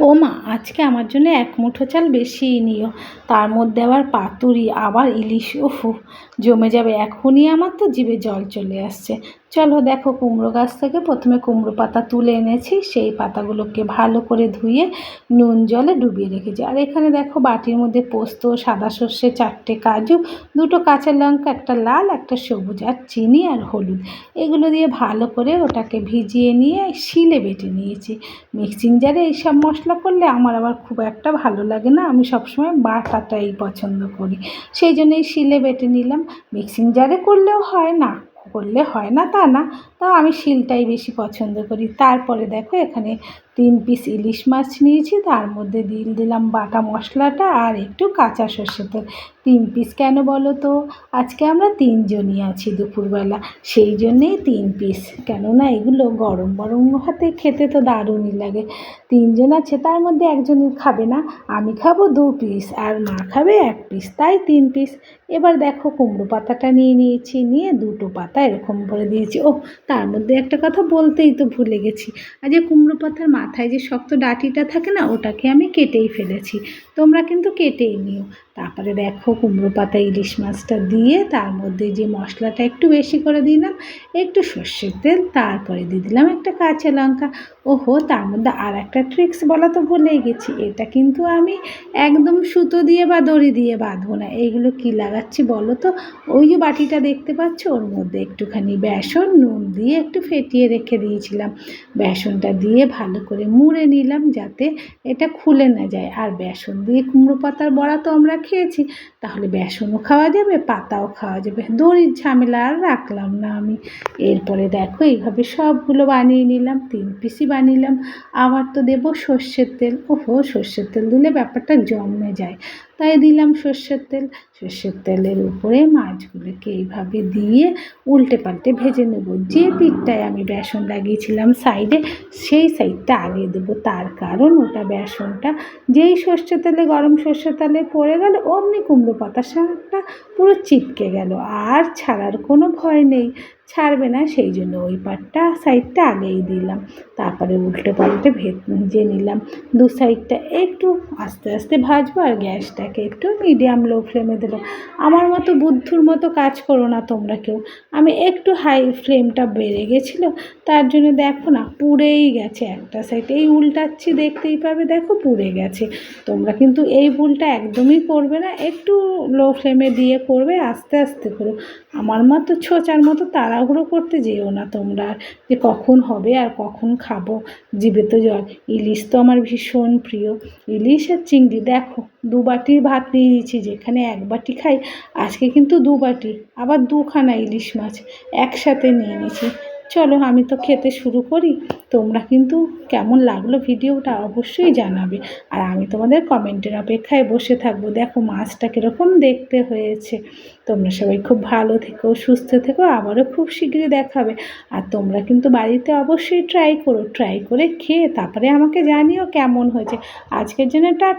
ও মা, আজকে আমার জন্য এক মুঠো চাল বেশি নিও। তার মধ্যে আবার পাতুরি, আবার ইলিশ ওফু জমে যাবে। এখনই আমার তো জিভে জল চলে আসছে। চলো দেখো কুমড়ো গাছ থেকে প্রথমে কুমড়ো পাতা তুলে এনেছি, সেই পাতাগুলোকে ভালো করে ধুয়ে নুন জলে ডুবিয়ে রেখেছি। আর এখানে দেখো বাটির মধ্যে পোস্ত, সাদা সর্ষে, চারটে কাজু, দুটো কাঁচা লঙ্কা, একটা লাল, একটা সবুজ, আর চিনি আর হলুদ। এগুলো দিয়ে ভালো করে ওটাকে ভিজিয়ে নিয়ে শিলে বেটে নিয়েছি। মিক্সিং জারে এইসব মশলা করলে আমার আবার খুব একটা ভালো লাগে না, আমি সবসময় বাটাটাই পছন্দ করি। সেই জন্যই শিলে বেটে নিলাম। মিক্সিং জারে করলেও হয় না। করলে হয় না তা না। তাও আমি শিলটাই বেশি পছন্দ করি। তারপরে দেখো এখানে তিন পিস ইলিশ মাছ নিয়েছি, তার মধ্যে দিয়ে দিলাম বাটা মশলাটা আর একটু কাঁচা সর্ষে তেল। তিন পিস কেন বলো তো? আজকে আমরা তিনজনই আছি দুপুরবেলা, সেই জন্যেই তিন পিস কেননা এগুলো গরম গরম হাতে খেতে তো দারুণই লাগে। তিনজন আছে, তার মধ্যে একজনই খাবে না, আমি খাব দু পিস আর মা খাবে এক পিস তাই তিন পিস এবার দেখো কুমড়ো পাতাটা নিয়ে নিয়েছি, নিয়ে দুটো পাতা এরকম করে দিয়েছি। ও তার মধ্যে একটা কথা বলতেই তো ভুলে গেছি। যে কুমড়ো পাতার মাথায় যে শক্ত ডাটিটা থাকে না, ওটাকে আমি কেটেই ফেলেছি। তোমরা কিন্তু কেটেই নিও। তারপরে দেখো কুমড়ো পাতা, ইলিশ মাছটা দিয়ে তার মধ্যে যে মশলাটা একটু বেশি করে দিলাম, একটু সর্ষের তেল, তারপরে দিয়ে দিলাম একটা কাঁচা লঙ্কা। ওহো, তার মধ্যে আর একটা ট্রিক্স বলা তো ভুলেই গেছি। এটা কিন্তু আমি একদম সুতো দিয়ে বা দড়ি দিয়ে বাঁধবো না। এইগুলো কি লাগাচ্ছি বলো তো? ওই যে বাটিটা দেখতে পাচ্ছ, ওর মধ্যে একটুখানি বেসন, নুন দিয়ে একটু ফেটিয়ে রেখে দিয়েছিলাম। বেসনটা দিয়ে ভালো করে মুড়ে নিলাম যাতে এটা খুলে না যায়। আর বেসন দিয়ে কুমড়ো পাতার বড়া তো আমরা খেয়েছি, তাহলে বেসনও খাওয়া যাবে, পাতাও খাওয়া যাবে। দড়ির ঝামেলা আর রাখলাম না আমি। এরপরে দেখো এইভাবে সবগুলো বানিয়ে নিলাম, তিন পিসি বানিলাম। আবার তো দেবো সর্ষের তেল। ওহো, সর্ষের তেল দিলে ব্যাপারটা জমে যায়। তাই দিলাম সর্ষের তেল। সর্ষের তেলের উপরে মাছগুলোকে এইভাবে দিয়ে উল্টে পাল্টে ভেজে নেব। যে পিঠটায় আমি বেসন লাগিয়েছিলাম সাইডে, সেই সাইডটা আগে দেবো। তার কারণ ওটা বেসনটা যেই সর্ষে তেলে, গরম সর্ষে তেলে পড়ে গেল, অমনি কুমড়ো পাতার শাকটা পুরো চিপকে গেল। আর ছাড়ার কোনো ভয় নেই। ছাড়বে না, সেই জন্য ওই পাটটা সাইডটা আগেই দিলাম। তারপরে উল্টে পাল্টে ভেত, ভেজে নিলাম। দু সাইডটা একটু আস্তে আস্তে ভাজবো আর গ্যাসটাকে একটু মিডিয়াম লো ফ্লেমে দেবো। আমার মতো বুদ্ধুর মতো কাজ করো না তোমরা কেউ। আমি একটু হাই ফ্লেমটা বেড়ে গেছিল, তার জন্য দেখো না পুড়েই গেছে একটা সাইড এই উল্টাচ্ছি দেখতেই পাবে, দেখো পুড়ে গেছে। তোমরা কিন্তু এই ভুলটা একদমই করবে না, একটু লো ফ্লেমে দিয়ে করবে, আস্তে আস্তে করো। আমার মতো ছোচার মতো তাড়াহুড়ো করতে যেও না তোমরা যে কখন হবে আর কখন খাব জিভে তো জল। ইলিশ তো আমার ভীষণ প্রিয়। ইলিশ আর চিংড়ি, দেখো, দু বাটি ভাত নিয়ে নিয়েছি, যেখানে এক বাটি খাই, আজকে কিন্তু দু বাটি, আবার দুখানা ইলিশ মাছ একসাথে নিয়ে নিয়েছি। চলো আমি তো খেতে শুরু করি। তোমরা কিন্তু কেমন লাগল ভিডিওটা অবশ্যই জানাবে। আর আমি তোমাদের কমেন্টের অপেক্ষায় বসে থাকব। দেখো মাছটা কীরকম দেখতে হয়েছে। তোমরা সবাই খুব ভালো থেকো, সুস্থ থেকো, আবারও খুব শীঘ্রই দেখাবে। আর তোমরা কিন্তু বাড়িতে অবশ্যই ট্রাই করো ট্রাই করে খেয়ে তারপরে আমাকে জানিও কেমন হয়েছে। আজকের জন্য টাটা